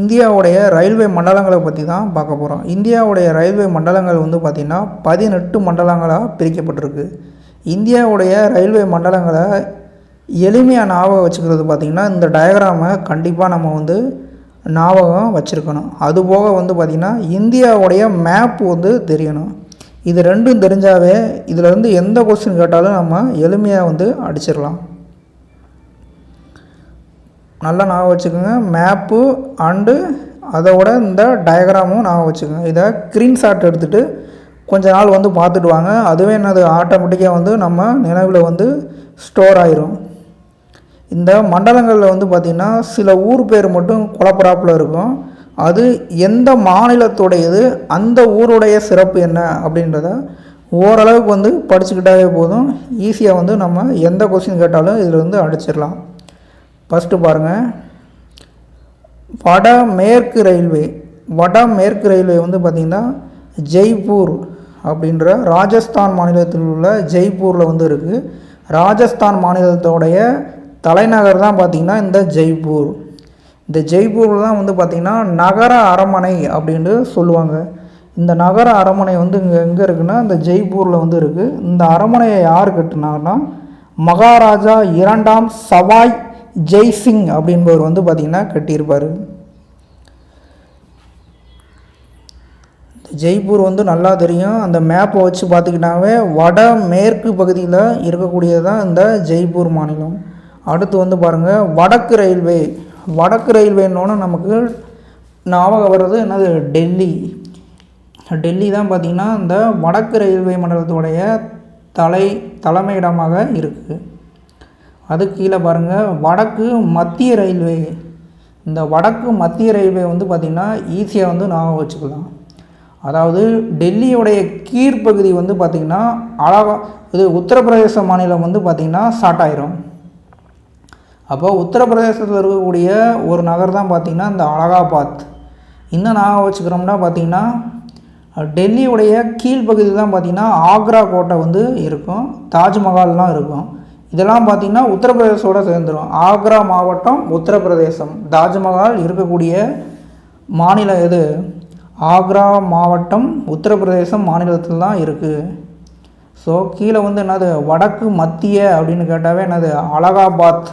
இந்தியாவுடைய ரயில்வே மண்டலங்களை பற்றி தான் பார்க்க போகிறோம் இந்தியாவுடைய ரயில்வே மண்டலங்கள் வந்து பார்த்திங்கன்னா பதினெட்டு மண்டலங்களாக பிரிக்கப்பட்டிருக்கு. இந்தியாவுடைய ரயில்வே மண்டலங்களை எளிமையாக ஞாபகம் வச்சுக்கிறது பார்த்திங்கன்னா இந்த டயக்ராமை கண்டிப்பாக நம்ம வந்து ஞாபகம் வச்சுருக்கணும். அதுபோக வந்து பார்த்திங்கன்னா இந்தியாவுடைய மேப் வந்து தெரியணும். இது ரெண்டும் தெரிஞ்சாவே இதில் இருந்து எந்த கொஸ்டின் கேட்டாலும் நம்ம எளிமையாக வந்து அடிச்சிடலாம். நல்லா ஞாபகம் வச்சுக்கோங்க. மேப்பு அண்டு அதோட இந்த டயக்ராமும் ஞாபகம் வச்சுக்கோங்க. இதை ஸ்க்ரீன்ஷாட் எடுத்துகிட்டு கொஞ்ச நாள் வந்து பார்த்துட்டு வாங்க. அதுவே என்னது? ஆட்டோமேட்டிக்காக வந்து நம்ம நினைவில் வந்து ஸ்டோர் ஆயிரும். இந்த மண்டலங்களில் வந்து பார்த்திங்கன்னா சில ஊர் பேர் மட்டும் குழப்பராப்பில் இருக்கும். அது எந்த மாநிலத்துடையது? அந்த ஊருடைய சிறப்பு என்ன? அப்படின்றத ஓரளவுக்கு வந்து படிச்சுக்கிட்டாவே போதும். ஈஸியாக வந்து நம்ம எந்த கொஸ்டின் கேட்டாலும் இதில் வந்து அடிச்சிடலாம். ஃபஸ்ட்டு பாருங்கள் வட மேற்கு ரயில்வே. வட மேற்கு ரயில்வே வந்து பார்த்திங்கன்னா ஜெய்ப்பூர் அப்படின்ற ராஜஸ்தான் மாநிலத்தில் உள்ள ஜெய்ப்பூரில் வந்து இருக்குது ராஜஸ்தான் மாநிலத்தோடைய தலைநகர் தான் பார்த்திங்கன்னா இந்த ஜெய்ப்பூர். இந்த ஜெய்ப்பூரில் தான் வந்து பார்த்திங்கன்னா நகர அரமனை அப்படின்ட்டு சொல்லுவாங்க. இந்த நகர அரமனை வந்து இங்கே எங்கே இருக்குன்னா இந்த ஜெய்ப்பூரில் வந்து இருக்குது இந்த அரமனையை யார் கட்டுனாங்கன்னா மகாராஜா இரண்டாம் சவாய் ஜெய்சிங் அப்படின்பவர் வந்து பார்த்திங்கன்னா கட்டியிருப்பார். ஜெய்ப்பூர் வந்து நல்லா தெரியும். அந்த மேப்பை வச்சு பார்த்துக்கிட்டாவே வட மேற்கு பகுதியில் இருக்கக்கூடியது தான் இந்த ஜெய்ப்பூர் மாநிலம். அடுத்து வந்து பாருங்கள் வடக்கு ரயில்வே. வடக்கு ரயில்வேன்னொன்று நமக்கு ஞாபகம் வர்றது என்னது? டெல்லி. டெல்லி தான் பார்த்திங்கன்னா இந்த வடக்கு ரயில்வே மண்டலத்துடைய தலை தலைமையிடமாக இருக்குது அது கீழே பாருங்கள் வடக்கு மத்திய ரயில்வே. இந்த வடக்கு மத்திய ரயில்வே வந்து பார்த்திங்கன்னா ஈஸியாக வந்து ஞாபகம் வச்சுக்கலாம். அதாவது டெல்லியோடைய கீழ்ப்பகுதி வந்து பார்த்திங்கன்னா அழகா இது உத்தரப்பிரதேச மாநிலம் வந்து பார்த்திங்கன்னா ஸ்டார்ட் ஆயிரும் அப்போ உத்தரப்பிரதேசத்தில் இருக்கக்கூடிய ஒரு நகர் தான் பார்த்திங்கன்னா இந்த அலகாபாத். இன்னும் ஞாபகம் வச்சுக்கிறோம்னா பார்த்திங்கன்னா டெல்லியுடைய கீழ்ப்பகுதி தான் பார்த்திங்கன்னா ஆக்ரா கோட்டை வந்து இருக்கும். தாஜ்மஹால்லாம் இருக்கும். இதெல்லாம் பார்த்திங்கன்னா உத்தரப்பிரதேசோட சேர்ந்துடும் ஆக்ரா மாவட்டம் உத்தரப்பிரதேசம். தாஜ்மஹால் இருக்கக்கூடிய மாநிலம் எது? ஆக்ரா மாவட்டம் உத்தரப்பிரதேசம் மாநிலத்தில் தான் இருக்குது ஸோ கீழே வந்து என்னது? வடக்கு மத்திய அப்படின்னு கேட்டாவே என்னது? அலகாபாத்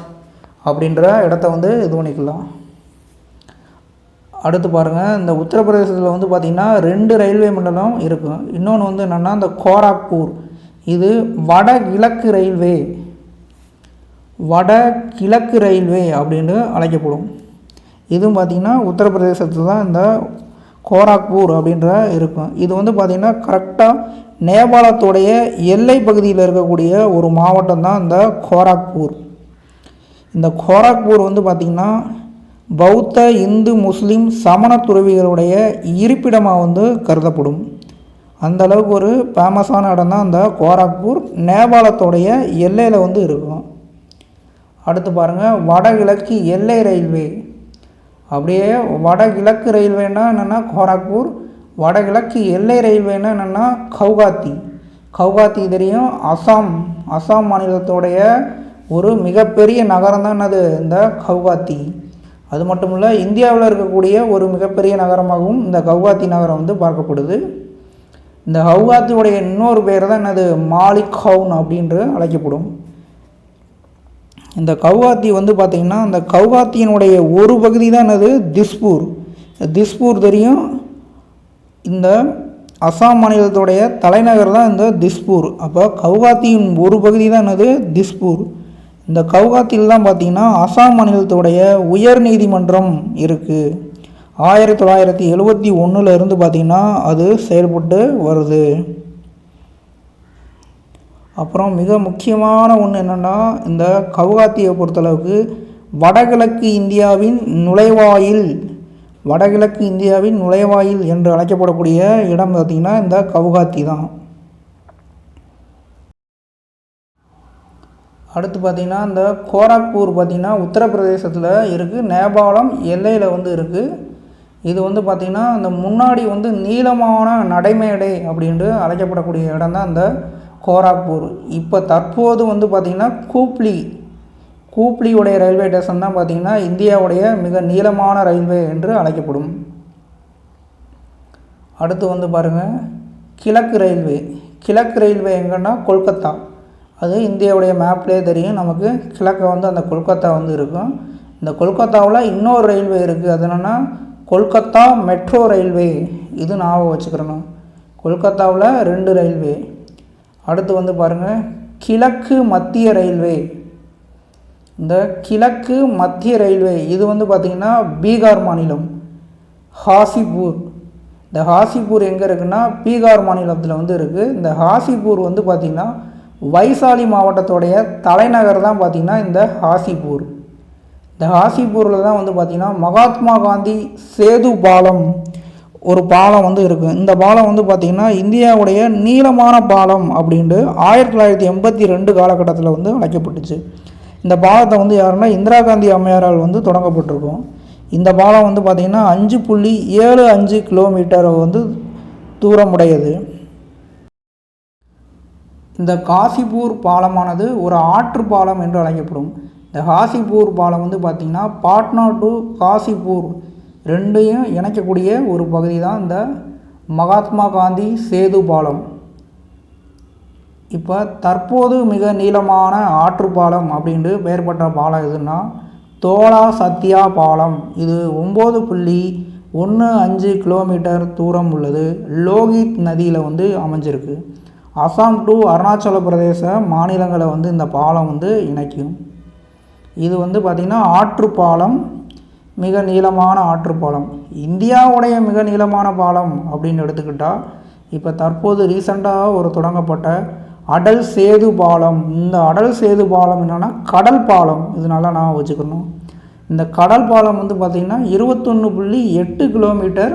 அப்படின்ற இடத்த வந்து இது பண்ணிக்கலாம். அடுத்து பாருங்கள் இந்த உத்தரப்பிரதேசத்தில் வந்து பார்த்திங்கன்னா ரெண்டு ரயில்வே மண்டலம் இருக்கும் இன்னொன்று வந்து என்னென்னா இந்த கோராக்பூர். இது வட கிழக்கு ரயில்வே. வட கிழக்கு ரயில்வே அப்படின்னு அழைக்கப்படும். இதுவும் பார்த்திங்கன்னா உத்தரப்பிரதேசத்தில் தான் இந்த கோராக்பூர் அப்படின்ற இருக்கும். இது வந்து பார்த்திங்கன்னா கரெக்டாக நேபாளத்துடைய எல்லை பகுதியில் இருக்கக்கூடிய ஒரு மாவட்டம் தான் இந்த கோராக்பூர். இந்த கோராக்பூர் வந்து பார்த்திங்கன்னா பௌத்த இந்து முஸ்லீம் சமண துறவிகளுடைய இருப்பிடமாக வந்து கருதப்படும். அந்த அளவுக்கு ஒரு ஃபேமஸான இடம் தான் அந்த கோராக்பூர். நேபாளத்தோடைய எல்லையில் வந்து இருக்கும். அடுத்து பாருங்கள் வடகிழக்கு எல்லை ரயில்வே. அப்படியே வடகிழக்கு ரயில்வேனா என்னென்னா கோராக்பூர் வடகிழக்கு எல்லை ரயில்வேனா என்னென்னா கவுகாத்தி. கவுகாத்தி தெரியும் அசாம் அசாம் மாநிலத்தோடைய ஒரு மிகப்பெரிய நகரம் தான் என்னது இந்த கவுகாத்தி. அது மட்டும் இல்லை இந்தியாவில் இருக்கக்கூடிய ஒரு மிகப்பெரிய நகரமாகவும் இந்த கவுகாத்தி நகரம் வந்து பார்க்கப்படுது. இந்த கவுகாத்தியுடைய இன்னொரு பேர் தான் என்னது மாலிக் ஹவுன் அப்படின்று அழைக்கப்படும். இந்த கவுகாத்தி வந்து பார்த்திங்கன்னா அந்த கவுகாத்தியினுடைய ஒரு பகுதி தான் என்னது? திஸ்பூர். திஸ்பூர் தெரியும். இந்த அசாம் மாநிலத்துடைய தலைநகர் தான் இந்த திஸ்பூர். அப்போ கவுகாத்தியின் ஒரு பகுதி தான் என்னது? திஸ்பூர். இந்த கவுகாத்தியில் தான் பார்த்திங்கன்னா அசாம் மாநிலத்துடைய உயர் நீதிமன்றம் இருக்குது ஆயிரத்தி தொள்ளாயிரத்தி எழுபத்தி ஒன்றுலேருந்து பார்த்திங்கன்னா அது செயல்பட்டு வருது. அப்புறம் மிக முக்கியமான ஒன்று என்னென்னா இந்த கவுகாத்தியை பொறுத்தளவுக்கு வடகிழக்கு இந்தியாவின் நுழைவாயில் வடகிழக்கு இந்தியாவின் நுழைவாயில் என்று அழைக்கப்படக்கூடிய இடம் பார்த்திங்கன்னா இந்த கவுகாத்தி தான். அடுத்து பார்த்திங்கன்னா இந்த கோராக்பூர் பார்த்திங்கன்னா உத்தரப்பிரதேசத்தில் இருக்குது நேபாளம் எல்லையில் வந்து இருக்குது இது வந்து பார்த்திங்கன்னா இந்த முன்னாடி வந்து நீளமான நடைமேடை அப்படின்ட்டு அழைக்கப்படக்கூடிய இடம் தான் இந்த கோராக்பூர். இப்போ தற்போது வந்து பார்த்திங்கன்னா கூப்ளி கூப்ளியுடைய ரயில்வே ஸ்டேஷன் தான் பார்த்திங்கன்னா இந்தியாவுடைய மிக நீளமான ரயில்வே என்று அழைக்கப்படும். அடுத்து வந்து பாருங்கள் கிழக்கு ரயில்வே. கிழக்கு ரயில்வே எங்கன்னா கொல்கத்தா. அது இந்தியாவுடைய மேப்லேயே தெரியும். நமக்கு கிழக்க வந்து அந்த கொல்கத்தா வந்து இருக்கும். இந்த கொல்கத்தாவில் இன்னொரு ரயில்வே இருக்குது அது என்னென்னா கொல்கத்தா மெட்ரோ ரயில்வே. இது ஞாபகம் வச்சுக்கிறணும் கொல்கத்தாவில் ரெண்டு ரயில்வே. அடுத்து வந்து பாருங்கள் கிழக்கு மத்திய ரயில்வே. இந்த கிழக்கு மத்திய ரயில்வே இது வந்து பார்த்திங்கன்னா பீகார் மாநிலம் ஹாசிபூர் இந்த ஹாசிபூர் எங்கே இருக்குன்னா பீகார் மாநிலத்தில் வந்து இருக்குது இந்த ஹாசிபூர் வந்து பார்த்திங்கன்னா வைசாலி மாவட்டத்தோடைய தலைநகர் தான் பார்த்திங்கன்னா இந்த ஹாசிபூர் இந்த ஹாசிபூரில் தான் வந்து பார்த்திங்கன்னா மகாத்மா காந்தி சேது பாலம். ஒரு பாலம் வந்து இருக்குது இந்த பாலம் வந்து பார்த்திங்கன்னா இந்தியாவுடைய நீளமான பாலம் அப்படின்ட்டு ஆயிரத்தி தொள்ளாயிரத்தி எண்பத்தி ரெண்டு காலகட்டத்தில் வந்து அழைக்கப்பட்டுச்சு. இந்த பாலத்தை வந்து யாருன்னா இந்திரா காந்தி அம்மையாரால் வந்து தொடங்கப்பட்டிருக்கும். இந்த பாலம் வந்து பார்த்திங்கன்னா அஞ்சு புள்ளி ஏழு அஞ்சு கிலோமீட்டர் வந்து தூரமுடையது. இந்த காசிபூர் பாலமானது ஒரு ஆற்று பாலம் என்று அழைக்கப்படும். இந்த காசிபூர் பாலம் வந்து பார்த்திங்கன்னா பாட்னா டு காசிபூர் ரெண்டையும் இணைக்கக்கூடிய ஒரு பகுதி தான் இந்த மகாத்மா காந்தி சேது பாலம். இப்போ தற்போது மிக நீளமான ஆற்று பாலம் அப்படின்ட்டு பெயர் பெற்ற பாலம் எதுன்னா தோலா சத்யா பாலம். இது ஒம்பது புள்ளி ஒன்று அஞ்சு கிலோமீட்டர் தூரம் உள்ளது. லோகித் நதியில் வந்து அமைஞ்சிருக்கு. அசாம் டு அருணாச்சல பிரதேச மாநிலங்களை வந்து இந்த பாலம் வந்து இணைக்கும். இது வந்து பார்த்திங்கன்னா ஆற்று பாலம் மிக நீளமான ஆற்று பாலம். இந்தியாவுடைய மிக நீளமான பாலம் அப்படின்னு எடுத்துக்கிட்டால் இப்போ தற்போது ரீசண்டாக ஒரு தொடங்கப்பட்ட அடல் சேது பாலம். இந்த அடல் சேது பாலம் என்னென்னா கடல் பாலம். இதனால நான் வச்சுக்கணும். இந்த கடல் பாலம் வந்து பார்த்திங்கன்னா இருபத்தொன்று புள்ளி எட்டு கிலோமீட்டர்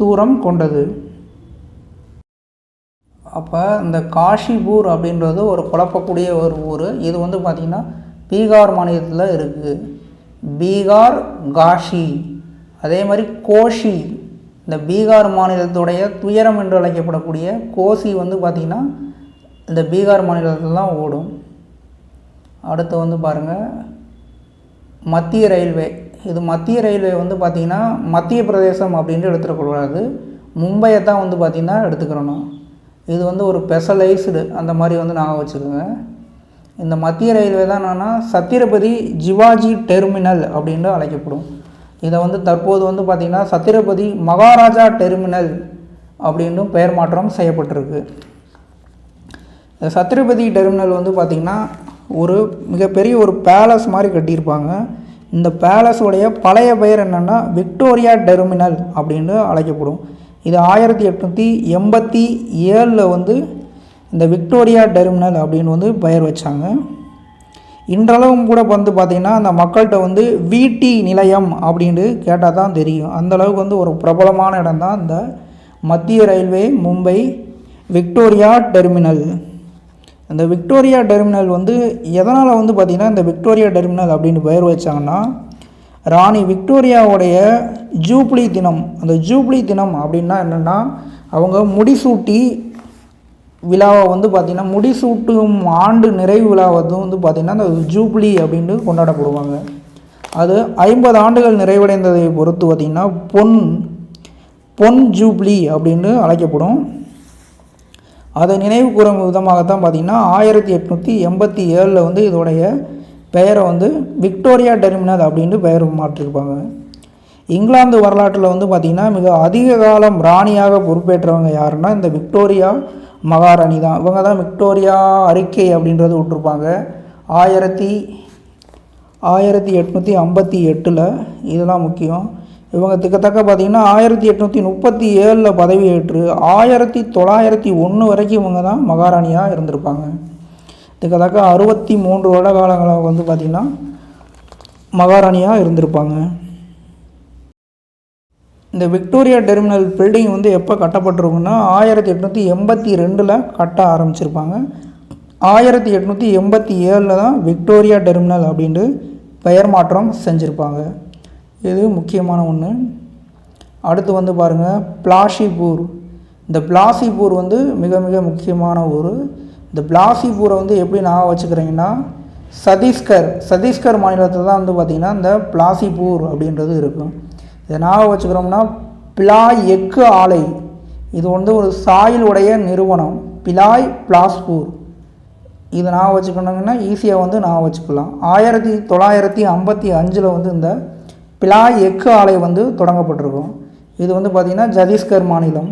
தூரம் கொண்டது. அப்போ இந்த காஷிபூர் அப்படின்றது ஒரு குழப்பக்கூடிய ஒரு ஊர். இது வந்து பார்த்திங்கன்னா பீகார் மாநிலத்தில் இருக்குது பீகார் காஷி. அதே மாதிரி கோஷி. இந்த பீகார் மாநிலத்துடைய துயரம் என்று அழைக்கப்படக்கூடிய கோசி வந்து பார்த்திங்கன்னா இந்த பீகார் மாநிலத்தில் தான் ஓடும். அடுத்து வந்து பாருங்கள் மத்திய ரயில்வே. இது மத்திய ரயில்வே வந்து பார்த்திங்கன்னா மத்திய பிரதேசம் அப்படின்ட்டு எடுத்துடக்கூடாது மும்பையை தான் வந்து பார்த்திங்கன்னா எடுத்துக்கிறணும் இது வந்து ஒரு ஸ்பெஷலைஸ்டு அந்த மாதிரி வந்து நாங்கள் வச்சுக்கோங்க. இந்த மத்திய ரயில்வே தான் என்னென்னா சத்திரபதி ஜிவாஜி டெர்மினல் அப்படின்னு அழைக்கப்படும். இதை வந்து தற்போது வந்து பார்த்திங்கன்னா சத்திரபதி மகாராஜா டெர்மினல் அப்படின்னும் பெயர் மாற்றம் செய்யப்பட்டிருக்கு. இந்த சத்திரபதி டெர்மினல் வந்து பார்த்திங்கன்னா ஒரு மிகப்பெரிய ஒரு பேலஸ் மாதிரி கட்டியிருப்பாங்க. இந்த பேலஸுடைய பழைய பெயர் என்னென்னா விக்டோரியா டெர்மினல் அப்படின்னு அழைக்கப்படும். இது ஆயிரத்தி எட்நூற்றி எண்பத்தி ஏழில் வந்து இந்த விக்டோரியா டெர்மினல் அப்படின்னு வந்து பெயர் வச்சாங்க. இன்றளவும் கூட வந்து பார்த்திங்கன்னா அந்த மக்கள்கிட்ட வந்து வீட்டி நிலையம் அப்படின்ட்டு கேட்டால் தான் தெரியும் அந்தளவுக்கு வந்து ஒரு பிரபலமான இடம் தான் இந்த மத்திய ரயில்வே மும்பை விக்டோரியா டெர்மினல். இந்த விக்டோரியா டெர்மினல் வந்து எதனால் வந்து பார்த்திங்கன்னா இந்த விக்டோரியா டெர்மினல் அப்படின்னு பெயர் வச்சாங்கன்னா ராணி விக்டோரியாவுடைய ஜூப்ளி தினம். அந்த ஜூப்ளி தினம் அப்படின்னா என்னென்னா அவங்க முடிசூட்டி விழாவை வந்து பார்த்திங்கன்னா முடிசூட்டும் ஆண்டு நிறைவு விழாவை வந்து பார்த்திங்கன்னா அந்த ஜூப்ளி அப்படின்னு கொண்டாடப்படுவாங்க. அது ஐம்பது ஆண்டுகள் நிறைவடைந்ததை பொறுத்து பார்த்திங்கன்னா பொன் பொன் ஜூப்ளி அப்படின்னு அழைக்கப்படும். அதை நினைவு கூறும் விதமாகத்தான் பார்த்திங்கன்னா ஆயிரத்தி எட்நூற்றி எண்பத்தி ஏழில் வந்து இதோடைய பெயரை வந்து விக்டோரியா டெர்மினல் அப்படின்ட்டு பெயர் மாற்றிருப்பாங்க. இங்கிலாந்து வரலாற்றில் வந்து பார்த்திங்கன்னா மிக அதிக காலம் ராணியாக பொறுப்பேற்றவங்க யாருன்னா இந்த விக்டோரியா மகாராணி தான். இவங்க தான் விக்டோரியா அறிக்கை அப்படின்றது விட்டுருப்பாங்க. ஆயிரத்தி ஆயிரத்தி எட்நூற்றி ஐம்பத்தி எட்டில் இதெல்லாம் முக்கியம். இவங்க திக்கத்தக்க பார்த்திங்கன்னா ஆயிரத்தி எட்நூற்றி முப்பத்தி ஏழில் பதவியேற்று ஆயிரத்தி தொள்ளாயிரத்தி ஒன்று வரைக்கும் இவங்க தான் மகாராணியாக இருந்திருப்பாங்க. திக்கத்தக்க அறுபத்தி மூன்று வருட காலங்களாக வந்து பார்த்திங்கன்னா மகாராணியாக இருந்திருப்பாங்க. இந்த விக்டோரியா டெர்மினல் பில்டிங் வந்து எப்போ கட்டப்பட்டிருக்குன்னா ஆயிரத்தி எட்நூற்றி எண்பத்தி ரெண்டில் கட்ட ஆரம்பிச்சிருப்பாங்க. ஆயிரத்தி எட்நூற்றி எண்பத்தி ஏழில் தான் விக்டோரியா டெர்மினல் அப்படின்ட்டு பெயர் மாற்றம் செஞ்சுருப்பாங்க. இது முக்கியமான ஒன்று அடுத்து வந்து பாருங்கள் பிளாஷிபூர் இந்த பிளாசிபூர் வந்து மிக மிக முக்கியமான ஊர். இந்த பிளாசிபூரை வந்து எப்படி நான் வச்சுக்கிறீங்கன்னா சத்தீஸ்கர் சத்தீஸ்கர் மாநிலத்தில் தான் வந்து பார்த்திங்கன்னா இந்த பிளாசிபூர் அப்படின்றது இருக்கும். இதை ஞாபகம் வச்சுக்கிறோம்னா பிலாய் எக்கு ஆலை. இது வந்து ஒரு சாயில் உடைய நிறுவனம். பிலாய் பிளாஸ்பூர். இது நான் வச்சுக்கணுங்கன்னா ஈஸியாக வந்து நான் வச்சுக்கலாம். ஆயிரத்தி தொள்ளாயிரத்தி ஐம்பத்தி அஞ்சில் வந்து இந்த பிலாய் எக்கு ஆலை வந்து தொடங்கப்பட்டிருக்கும். இது வந்து பார்த்திங்கன்னா ஜதீஸ்கர் மாநிலம்.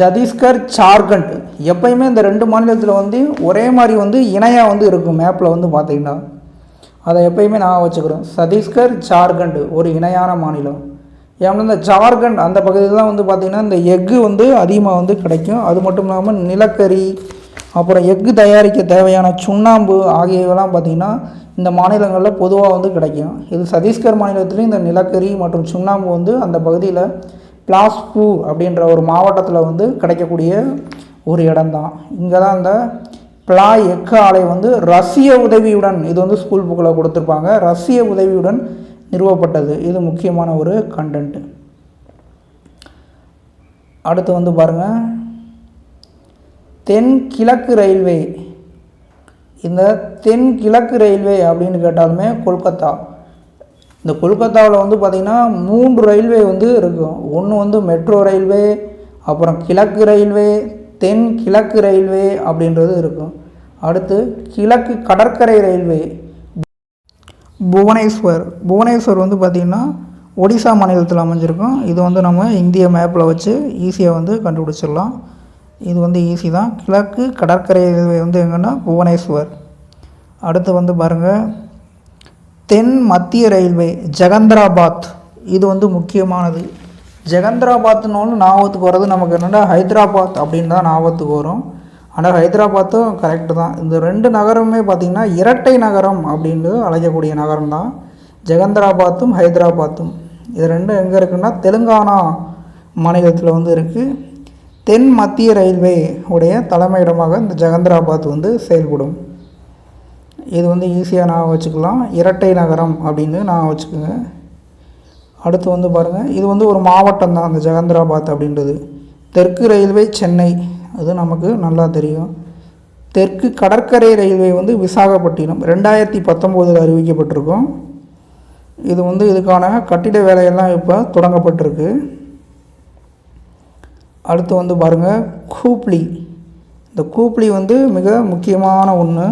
ஜதீஸ்கர் ஜார்க்கண்ட். எப்பயுமே இந்த ரெண்டு மாநிலத்தில் வந்து ஒரே மாதிரி வந்து இணையாக வந்து இருக்கும் மேப்பில் வந்து பார்த்திங்கன்னா அதை எப்பயுமே நான் வச்சுக்கிறோம் சத்தீஸ்கர் ஜார்க்கண்ட் ஒரு இணையான மாநிலம். ஏன்னா இந்த ஜார்க்கண்ட் அந்த பகுதியில் தான் வந்து பார்த்திங்கன்னா இந்த எக்கு வந்து அதிகமாக வந்து கிடைக்கும். அது மட்டும் இல்லாமல் நிலக்கரி அப்புறம் எக்கு தயாரிக்க தேவையான சுண்ணாம்பு ஆகியவெல்லாம் பார்த்திங்கன்னா இந்த மாநிலங்களில் பொதுவாக வந்து கிடைக்கும். இது சத்தீஸ்கர் மாநிலத்திலையும் இந்த நிலக்கரி மற்றும் சுண்ணாம்பு வந்து அந்த பகுதியில் பிளாஸ்பூர் அப்படின்ற ஒரு மாவட்டத்தில் வந்து கிடைக்கக்கூடிய ஒரு இடம்தான். இங்கே தான் இந்த பிளா எக்கு ஆலை வந்து ரஷ்ய உதவியுடன் இது வந்து ஸ்கூல் புக்கில் கொடுத்துருப்பாங்க. ரஷ்ய உதவியுடன் நிறுவப்பட்டது. இது முக்கியமான ஒரு கண்டென்ட்டு அடுத்து வந்து பாருங்கள் தென் கிழக்கு ரயில்வே. இந்த தென் கிழக்கு ரயில்வே அப்படின்னு கேட்டாலுமே கொல்கத்தா. இந்த கொல்கத்தாவில் வந்து பார்த்திங்கன்னா மூன்று ரயில்வே வந்து இருக்கும் ஒன்று வந்து மெட்ரோ ரயில்வே அப்புறம் கிழக்கு ரயில்வே தென் கிழக்கு ரயில்வே அப்படின்றது இருக்கும் அடுத்து கிழக்கு கடற்கரை ரயில்வே. புவனேஸ்வர். புவனேஸ்வர் வந்து பார்த்திங்கன்னா ஒடிசா மாநிலத்தில் அமைஞ்சிருக்கும். இது வந்து நம்ம இந்திய மேப்பில் வச்சு ஈஸியாக வந்து கண்டுபிடிச்சிடலாம். இது வந்து ஈஸி தான். கிழக்கு கடற்கரை ரயில்வே வந்து எங்கன்னா புவனேஸ்வர். அடுத்து வந்து பாருங்கள் தென் மத்திய ரயில்வே ஜெகந்திராபாத். இது வந்து முக்கியமானது. ஜெகந்திராபாத்னு ஞாபகத்துக்கு வர்றது நமக்கு என்னென்னா ஹைதராபாத் அப்படின்னு தான் ஞாபகத்துக்கு வரும். ஆனால் ஹைதராபாத்தும் கரெக்டு தான். இந்த ரெண்டு நகரமுமே பார்த்திங்கன்னா இரட்டை நகரம் அப்படின்னு அழைக்கக்கூடிய நகரம் தான். ஜெகந்தராபாத்தும் ஹைதராபாத்தும். இது ரெண்டும் எங்கே இருக்குன்னா தெலுங்கானா மாநிலத்தில் வந்து இருக்குது தென் மத்திய ரயில்வே உடைய தலைமையிடமாக இந்த ஜெகந்தராபாத் வந்து செயல்படும். இது வந்து ஈஸியாக நான் வச்சுக்கலாம். இரட்டை நகரம் அப்படின்னு நான் வச்சுக்கோங்க. அடுத்து வந்து பாருங்கள் இது வந்து ஒரு மாவட்டம் தான் அந்த ஜெகந்திராபாத் அப்படின்றது. தெற்கு ரயில்வே சென்னை. அது நமக்கு நல்லா தெரியும். தெற்கு கடற்கரை ரயில்வே வந்து விசாகப்பட்டினம். ரெண்டாயிரத்தி பத்தொம்போதில் அறிவிக்கப்பட்டிருக்கும். இது வந்து இதுக்கான கட்டிட வேலையெல்லாம் இப்போ தொடங்கப்பட்டிருக்கு. அடுத்து வந்து பாருங்கள் கூப்ளி. இந்த கூப்ளி வந்து மிக முக்கியமான ஒன்று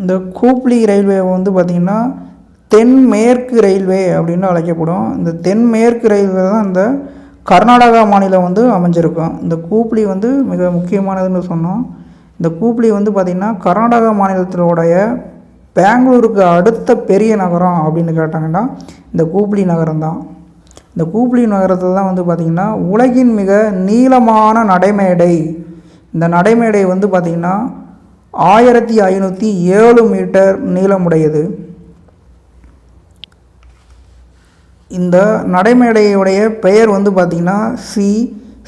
இந்த கூப்ளி ரயில்வே வந்து பார்த்திங்கன்னா தென்மேற்கு ரயில்வே அப்படின்னு அழைக்கப்படும். இந்த தென்மேற்கு ரயில்வே தான் இந்த கர்நாடகா மாநிலம் வந்து அமைஞ்சிருக்கும் இந்த கூப்ளி வந்து மிக முக்கியமானதுன்னு சொன்னோம். இந்த கூப்ளி வந்து பார்த்திங்கன்னா கர்நாடகா மாநிலத்தினுடைய பெங்களூருக்கு அடுத்த பெரிய நகரம் அப்படின்னு கேட்டாங்கன்னா இந்த கூப்ளி நகரம் தான் இந்த கூப்ளி நகரத்தில் தான் வந்து பார்த்திங்கன்னா உலகின் மிக நீளமான நடைமேடை. இந்த நடைமேடை வந்து பார்த்திங்கன்னா ஆயிரத்தி ஐநூற்றி ஏழு மீட்டர் நீளமுடையது. இந்த நடைமேடையுடைய பெயர் வந்து பார்த்திங்கன்னா ஸ்ரீ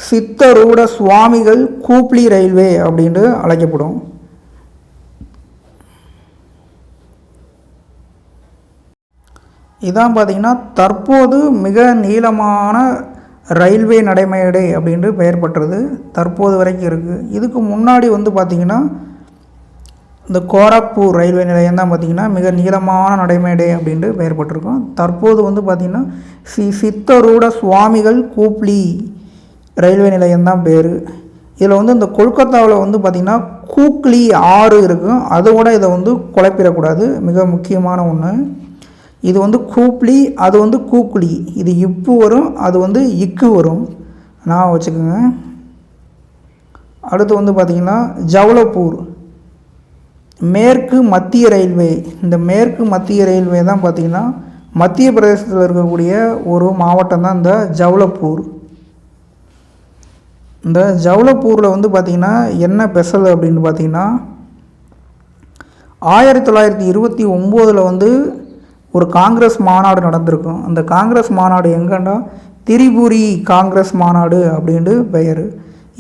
சித்தரூட சுவாமிகள் கூப்ளி ரயில்வே அப்படின்ட்டு அழைக்கப்படும். இதான் பார்த்திங்கன்னா தற்போது மிக நீளமான ரயில்வே நடைமேடை அப்படின்ட்டு பெயர் பெற்றது. தற்போது வரைக்கும் இருக்குது இதுக்கு முன்னாடி வந்து பார்த்திங்கன்னா இந்த கோரக்பூர் ரயில்வே நிலையம் தான் பார்த்திங்கன்னா மிக நீளமான நடைமேடை அப்படின்ட்டு பெயர் பட்டிருக்கும். தற்போது வந்து பார்த்திங்கன்னா ஸ்ரீ சித்தரூட சுவாமிகள் கூப்ளி ரயில்வே நிலையம் தான் பேர். இதில் வந்து இந்த கொல்கத்தாவில் வந்து பார்த்திங்கன்னா கூக்ளி ஆறு இருக்கும். அதோட இதை வந்து குழப்பிடக்கூடாது. மிக முக்கியமான ஒன்று இது வந்து கூப்ளி அது வந்து கூக்ளி இது இப்பு வரும் அது வந்து இக்கு வரும். நான் வச்சுக்கோங்க. அடுத்து வந்து பார்த்திங்கன்னா ஜவலப்பூர் மேற்கு மத்திய ரயில்வே இந்த மேற்கு மத்திய ரயில்வே தான் பார்த்திங்கன்னா மத்திய பிரதேசத்தில் இருக்கக்கூடிய ஒரு மாவட்டம் தான் இந்த ஜவலப்பூர் இந்த ஜவலப்பூரில் வந்து பார்த்திங்கன்னா என்ன பெசல் அப்படின்னு பார்த்திங்கன்னா ஆயிரத்தி தொள்ளாயிரத்தி இருபத்தி ஒம்போதில் வந்து ஒரு காங்கிரஸ் மாநாடு நடந்திருக்கும். அந்த காங்கிரஸ் மாநாடு எங்கன்னா திரிபுரி காங்கிரஸ் மாநாடு அப்படின்ட்டு பெயர்.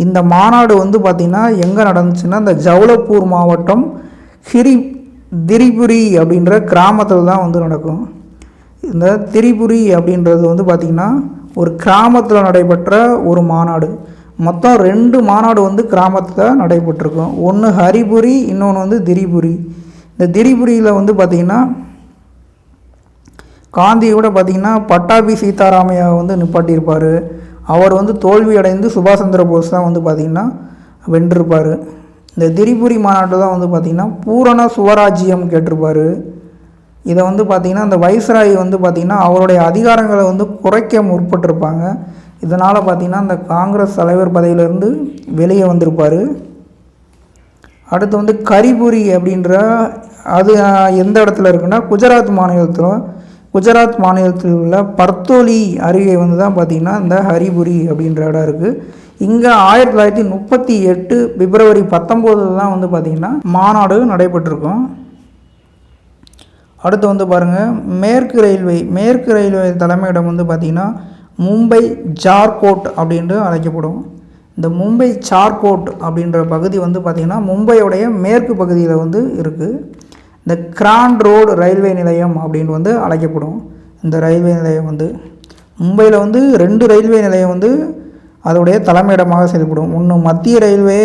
இந்த மாநாடு வந்து பார்த்திங்கன்னா எங்கே நடந்துச்சுன்னா இந்த ஜவுளப்பூர் மாவட்டம் ஹிரி திரிபுரி அப்படின்ற கிராமத்தில் தான் வந்து நடக்கும். இந்த திரிபுரி அப்படின்றது வந்து பார்த்திங்கன்னா ஒரு கிராமத்தில் நடைபெற்ற ஒரு மாநாடு. மொத்தம் ரெண்டு மாநாடு வந்து கிராமத்தில் நடைபெற்றிருக்கும். ஒன்று ஹரிபுரி இன்னொன்று வந்து திரிபுரி. இந்த திரிபுரியில் வந்து பார்த்திங்கன்னா காந்தியோட பார்த்திங்கன்னா பட்டாபி சீதாராமையா வந்து நிப்பாட்டியிருப்பார். அவர் வந்து தோல்வி அடைந்து சுபாஷ் சந்திர போஸ் தான் வந்து பார்த்திங்கன்னா வென்றிருப்பார். இந்த திரிபுரி மாநாட்டில் தான் வந்து பார்த்திங்கன்னா பூரண சுவராஜ்யம் கேட்டிருப்பார். இதை வந்து பார்த்திங்கன்னா அந்த வைஸ்ராய் வந்து பார்த்திங்கன்னா அவருடைய அதிகாரங்களை வந்து குறைக்க முற்பட்டிருப்பாங்க. இதனால் பார்த்திங்கன்னா அந்த காங்கிரஸ் தலைவர் பதவியிலேருந்து வெளியே வந்திருப்பார். அடுத்து வந்து கரிபுரி அப்படின்ற அது எந்த இடத்துல இருக்குன்னா குஜராத் மாநிலத்தில் குஜராத் மாநிலத்தில் உள்ள பர்தோலி அருகே வந்து தான் பார்த்திங்கன்னா இந்த ஹரிபுரி அப்படின்ற இடம் இருக்குது இங்கே ஆயிரத்தி தொள்ளாயிரத்தி முப்பத்தி எட்டு பிப்ரவரி பத்தொம்போதில் தான் வந்து பார்த்திங்கன்னா மாநாடு நடைபெற்றிருக்கும். அடுத்து வந்து பாருங்கள் மேற்கு ரயில்வே மேற்கு ரயில்வே தலைமையிடம் வந்து பார்த்திங்கன்னா மும்பை ஜார்கோட் அப்படின்ட்டு அழைக்கப்படும். இந்த மும்பை சார்கோட் அப்படின்ற பகுதி வந்து பார்த்திங்கன்னா மும்பையுடைய மேற்கு பகுதியில் வந்து இருக்குது இந்த கிராண்ட் ரோடு ரயில்வே நிலையம் அப்படின்னு வந்து அழைக்கப்படும் இந்த ரயில்வே நிலையம் வந்து. மும்பையில் வந்து ரெண்டு ரயில்வே நிலையம் வந்து அதோடைய தலைமையிடமாக செயல்படும். ஒன்று மத்திய ரயில்வே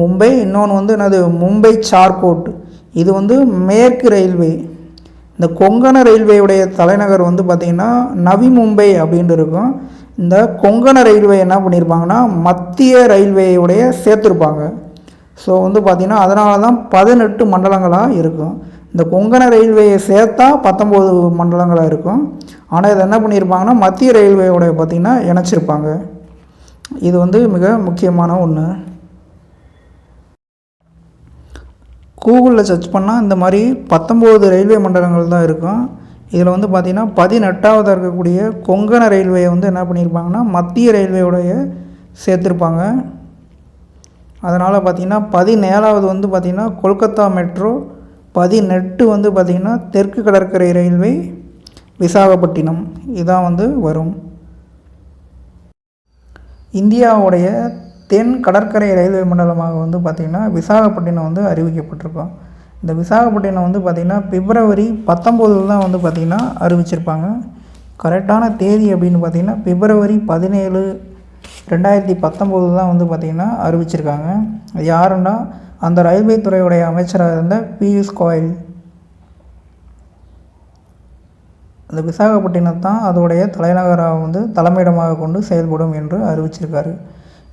மும்பை இன்னொன்று வந்து என்னது? மும்பை சார்கோட். இது வந்து மேற்கு ரயில்வே. இந்த கொங்கண ரயில்வேயுடைய தலைநகர் வந்து பார்த்திங்கன்னா நவி மும்பை அப்படின்ட்டு இருக்கும். இந்த கொங்கண ரயில்வே என்ன பண்ணியிருப்பாங்கன்னா மத்திய ரயில்வேயுடைய சேர்த்துருப்பாங்க. ஸோ வந்து பார்த்திங்கன்னா அதனால தான் பதினெட்டு மண்டலங்களாக இருக்கும். இந்த கொங்கண ரயில்வேயை சேர்த்தா பத்தொம்போது மண்டலங்களாக இருக்கும். ஆனால் இதை என்ன பண்ணியிருப்பாங்கன்னா மத்திய ரயில்வேயோடைய பார்த்திங்கன்னா இணைச்சிருப்பாங்க. இது வந்து மிக முக்கியமான ஒன்று கூகுளில் சர்ச் பண்ணால் இந்த மாதிரி பத்தொம்போது ரயில்வே மண்டலங்கள் தான் இருக்கும். இதில் வந்து பார்த்திங்கன்னா பதினெட்டாவதாக இருக்கக்கூடிய கொங்கண ரயில்வேயை வந்து என்ன பண்ணியிருப்பாங்கன்னா மத்திய ரயில்வேயோடைய சேர்த்துருப்பாங்க. அதனால் பார்த்திங்கன்னா பதினேழாவது வந்து பார்த்திங்கன்னா கொல்கத்தா மெட்ரோ பதினெட்டு வந்து பார்த்திங்கன்னா தெற்கு கடற்கரை ரயில்வே விசாகப்பட்டினம். இதான் வந்து வரும். இந்தியாவுடைய தென் கடற்கரை ரயில்வே மண்டலமாக வந்து பார்த்திங்கன்னா விசாகப்பட்டினம் வந்து அறிவிக்கப்பட்டிருக்கோம். இந்த விசாகப்பட்டினம் வந்து பார்த்திங்கன்னா பிப்ரவரி பத்தொம்போதில் தான் வந்து பார்த்திங்கன்னா அறிவிச்சிருப்பாங்க. கரெக்டான தேதி அப்படின்னு பார்த்திங்கன்னா பிப்ரவரி பதினேழு ரெண்டாயிரத்தி பத்தொம்போது தான் வந்து பார்த்திங்கன்னா அறிவிச்சிருக்காங்க. யாருன்னா அந்த ரயில்வே துறையுடைய அமைச்சராக இருந்த பியூஷ் கோயல். அந்த விசாகப்பட்டினம் தான் அதோடைய தலைநகராக வந்து தலைமையிடமாக கொண்டு செயல்படும் என்று அறிவிச்சிருக்காரு.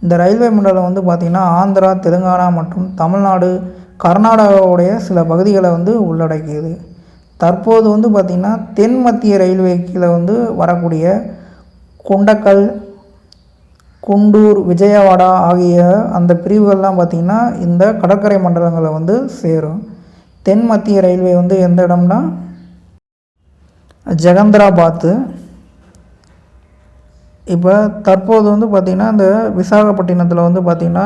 இந்த ரயில்வே மண்டலம் வந்து பார்த்திங்கன்னா ஆந்திரா தெலுங்கானா மற்றும் தமிழ்நாடு கர்நாடகாவுடைய சில பகுதிகளை வந்து உள்ளடக்கியது. தற்போது வந்து பார்த்திங்கன்னா தென் மத்திய ரயில்வே கீழே வந்து வரக்கூடிய குண்டக்கல் குண்டூர் விஜயவாடா ஆகிய அந்த பிரிவுகள்லாம் பார்த்திங்கன்னா இந்த கடற்கரை மண்டலங்களை வந்து சேரும். தென் மத்திய ரயில்வே வந்து எந்த இடம்னா ஜெகந்திராபாத்து. இப்போ தற்போது வந்து பார்த்திங்கன்னா இந்த விசாகப்பட்டினத்தில் வந்து பார்த்திங்கன்னா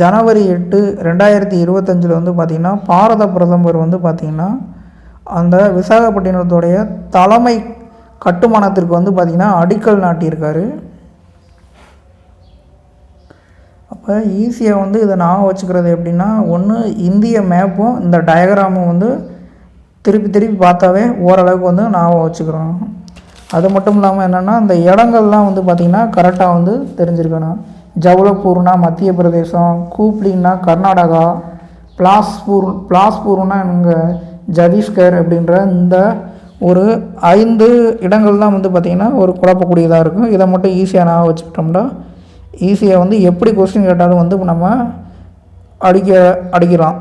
ஜனவரி எட்டு ரெண்டாயிரத்தி இருபத்தஞ்சில் வந்து பார்த்திங்கன்னா பாரத பிரதமர் வந்து பார்த்திங்கன்னா அந்த விசாகப்பட்டினத்துடைய தலைமை கட்டுமானத்திற்கு வந்து பார்த்திங்கன்னா அடிக்கல் நாட்டியிருக்காரு. அப்போ ஈஸியாக வந்து இதை நான் வச்சுக்கிறது எப்படின்னா ஒன்று இந்திய மேப்பும் இந்த டயக்ராமும் வந்து திருப்பி திருப்பி பார்த்தாவே ஓரளவுக்கு வந்து ஞாபகம் வச்சுக்கிறோம். அது மட்டும் இல்லாமல் என்னென்னா இந்த இடங்கள்லாம் வந்து பார்த்திங்கன்னா கரெக்டாக வந்து தெரிஞ்சிருக்கணும். ஜவலப்பூர்னா மத்திய பிரதேசம் கூப்ளின்னா கர்நாடகா பிளாஸ்பூர் பிளாஸ்பூர்னா இங்கே ஜதீஷ்கர் அப்படின்ற இந்த ஒரு ஐந்து இடங்கள் தான் வந்து பார்த்திங்கன்னா ஒரு குழப்பக்கூடியதாக இருக்கும். இதை மட்டும் ஈஸியாக ஞாபகம் வச்சுக்கிட்டோம்னா ஈஸியாக வந்து எப்படி கொஸ்டின் கேட்டாலும் வந்து நம்ம அடிக்க அடிக்கலாம்.